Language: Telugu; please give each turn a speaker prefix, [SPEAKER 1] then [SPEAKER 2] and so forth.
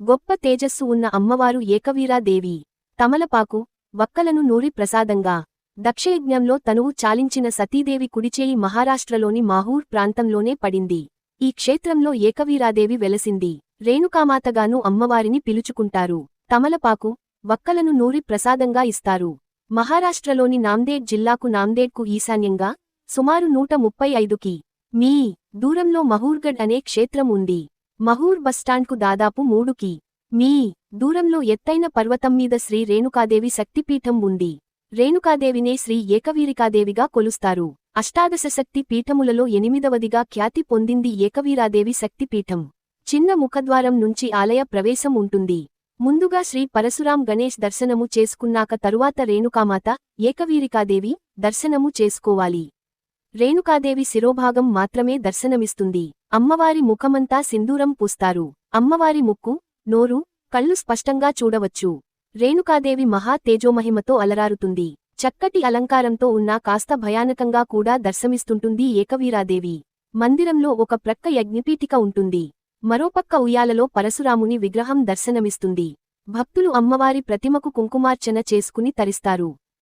[SPEAKER 1] గొప్ప తేజస్సు ఉన్న అమ్మవారు ఏకవీరాదేవి తమలపాకు వక్కలను నూరి ప్రసాదంగా. దక్షయజ్ఞంలో తనువు చాలించిన సతీదేవి కుడిచేయి మహారాష్ట్రలోని మాహూర్ ప్రాంతంలోనే పడింది. ఈ క్షేత్రంలో ఏకవీరాదేవి వెలసింది. రేణుకామాతగాను అమ్మవారిని పిలుచుకుంటారు. తమలపాకు వక్కలను నూరి ప్రసాదంగా ఇస్తారు. మహారాష్ట్రలోని నాందేడ్ జిల్లాకు నాందేడ్కు ఈశాన్యంగా సుమారు నూట ముప్పై ఐదుకి. మీ దూరంలో మహూర్గఢ్ అనే క్షేత్రం ఉంది. మహూర్ బస్టాండ్కు దాదాపు మూడుకి మీ దూరంలో ఎత్తైన పర్వతం మీద శ్రీ రేణుకాదేవి శక్తిపీఠం ఉంది. రేణుకాదేవినే శ్రీ ఏకవీరికాదేవిగా కొలుస్తారు. అష్టాదశ శక్తి పీఠములలో ఎనిమిదవదిగా ఖ్యాతి పొందింది ఏకవీరాదేవి శక్తిపీఠం. చిన్న ముఖద్వారం నుంచి ఆలయ ప్రవేశం ఉంటుంది. ముందుగా శ్రీ పరశురాం గణేష్ దర్శనము చేసుకున్నాక తరువాత రేణుకామాత ఏకవీరికాదేవి దర్శనము చేసుకోవాలి. రేణుకాదేవి శిరోభాగం మాత్రమే దర్శనమిస్తుంది. అమ్మవారి ముఖమంతా సింధూరం పూస్తారు. అమ్మవారి ముక్కు నోరు కళ్ళు స్పష్టంగా చూడవచ్చు. రేణుకాదేవి మహా తేజోమహిమతో అలరారుతుంది. చక్కటి అలంకారంతో ఉన్నా కాస్త భయానకంగా కూడా దర్శమిస్తుంటుంది ఏకవీరాదేవి. మందిరంలో ఒక ప్రక్క యజ్ఞపీఠిక ఉంటుంది. మరోపక్క ఉయ్యాలలో పరశురాముని విగ్రహం దర్శనమిస్తుంది. భక్తులు అమ్మవారి ప్రతిమకు కుంకుమార్చన చేసుకుని తరిస్తారు.